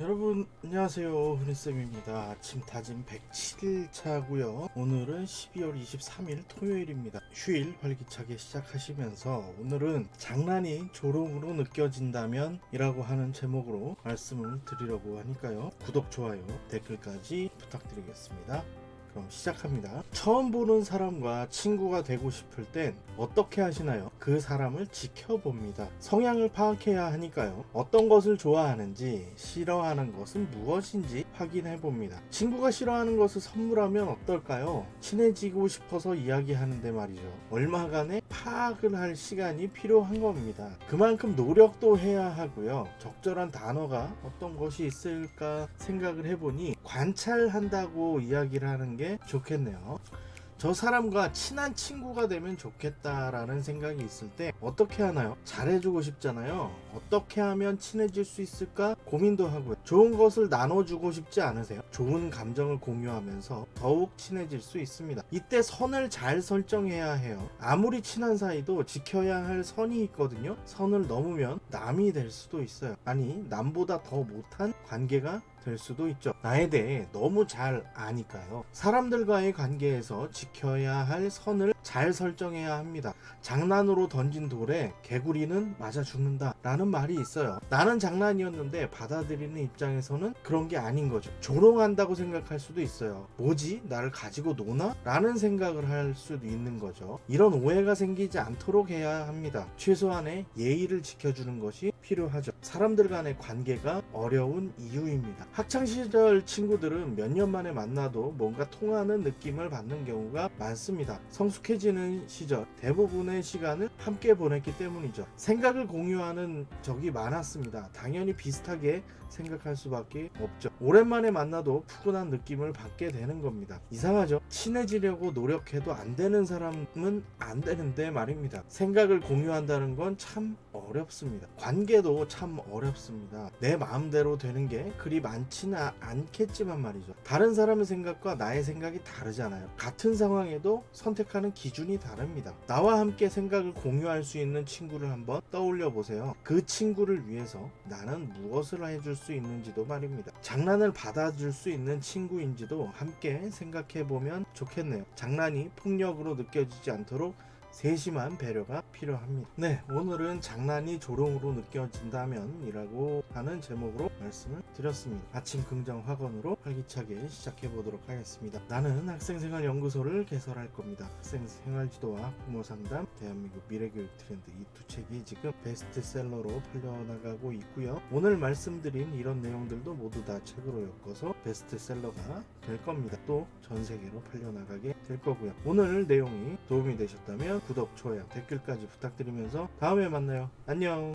여러분 안녕하세요. 흔히쌤입니다. 아침 다짐 107일차고요. 오늘은 12월 23일 토요일입니다. 휴일 활기차게 시작하시면서 오늘은 장난이 조롱으로 느껴진다면 이라고 하는 제목으로 말씀을 드리려고 하니까요. 구독 좋아요 댓글까지 부탁드리겠습니다 그럼 시작합니다. 처음 보는 사람과 친구가 되고 싶을 땐 어떻게 하시나요? 그 사람을 지켜봅니다. 성향을 파악해야 하니까요. 어떤 것을 좋아하는지, 싫어하는 것은 무엇인지 확인해 봅니다. 친구가 싫어하는 것을 선물하면 어떨까요? 친해지고 싶어서 이야기하는데 말이죠. 얼마간의 파악을 할 시간이 필요한 겁니다. 그만큼 노력도 해야 하고요. 적절한 단어가 어떤 것이 있을까 생각을 해보니 관찰한다고 이야기를 하는 게 좋겠네요. 저 사람과 친한 친구가 되면 좋겠다라는 생각이 있을 때 어떻게 하나요? 잘해주고 싶잖아요. 어떻게 하면 친해질 수 있을까 고민도 하고요. 좋은 것을 나눠주고 싶지 않으세요? 좋은 감정을 공유하면서 더욱 친해질 수 있습니다. 이때 선을 잘 설정해야 해요. 아무리 친한 사이도 지켜야 할 선이 있거든요. 선을 넘으면 남이 될 수도 있어요. 아니, 남보다 더 못한 관계가 될 수도 있죠. 나에 대해 너무 잘 아니까요. 사람들과의 관계에서 지켜야 할 선을 잘 설정해야 합니다. 장난으로 던진 돌에 개구리는 맞아 죽는다 라는 말이 있어요. 나는 장난이었는데 받아들이는 입장에서는 그런 게 아닌 거죠. 조롱한다고 생각할 수도 있어요. 뭐지? 나를 가지고 노나? 라는 생각을 할 수도 있는 거죠. 이런 오해가 생기지 않도록 해야 합니다. 최소한의 예의를 지켜주는 것이 필요하죠. 사람들 간의 관계가 어려운 이유입니다. 학창 시절 친구들은 몇 년 만에 만나도 뭔가 통하는 느낌을 받는 경우가 많습니다. 성숙해지는 시절 대부분의 시간을 함께 보냈기 때문이죠. 생각을 공유하는 적이 많았습니다. 당연히 비슷하게 생각할 수밖에 없죠. 오랜만에 만나도 푸근한 느낌을 받게 되는 겁니다. 이상하죠? 친해지려고 노력해도 안 되는 사람은 안 되는데 말입니다. 생각을 공유한다는 건 참 어렵습니다. 관계 도 참 어렵습니다. 내 마음대로 되는 게 그리 많지는 않겠지만 말이죠. 다른 사람의 생각과 나의 생각이 다르잖아요. 같은 상황에도 선택하는 기준이 다릅니다. 나와 함께 생각을 공유할 수 있는 친구를 한번 떠올려 보세요. 그 친구를 위해서 나는 무엇을 해줄 수 있는지도 말입니다. 장난을 받아줄 수 있는 친구인지도 함께 생각해 보면 좋겠네요. 장난이 폭력으로 느껴지지 않도록 세심한 배려가 필요합니다. 네, 오늘은 장난이 조롱으로 느껴진다면 이라고 하는 제목으로 말씀을 드렸습니다. 아침 긍정 학원으로 활기차게 시작해 보도록 하겠습니다. 나는 학생생활 연구소를 개설할 겁니다. 학생생활 지도와 부모 상담, 대한민국 미래교육 트렌드 이 두 책이 지금 베스트셀러로 팔려나가고 있고요. 오늘 말씀드린 이런 내용들도 모두 다 책으로 엮어서 베스트셀러가 될 겁니다. 또 전 세계로 팔려나가게 될 거고요. 오늘 내용이 도움이 되셨다면 구독, 좋아요, 댓글까지 부탁드리면서 다음에 만나요. 안녕.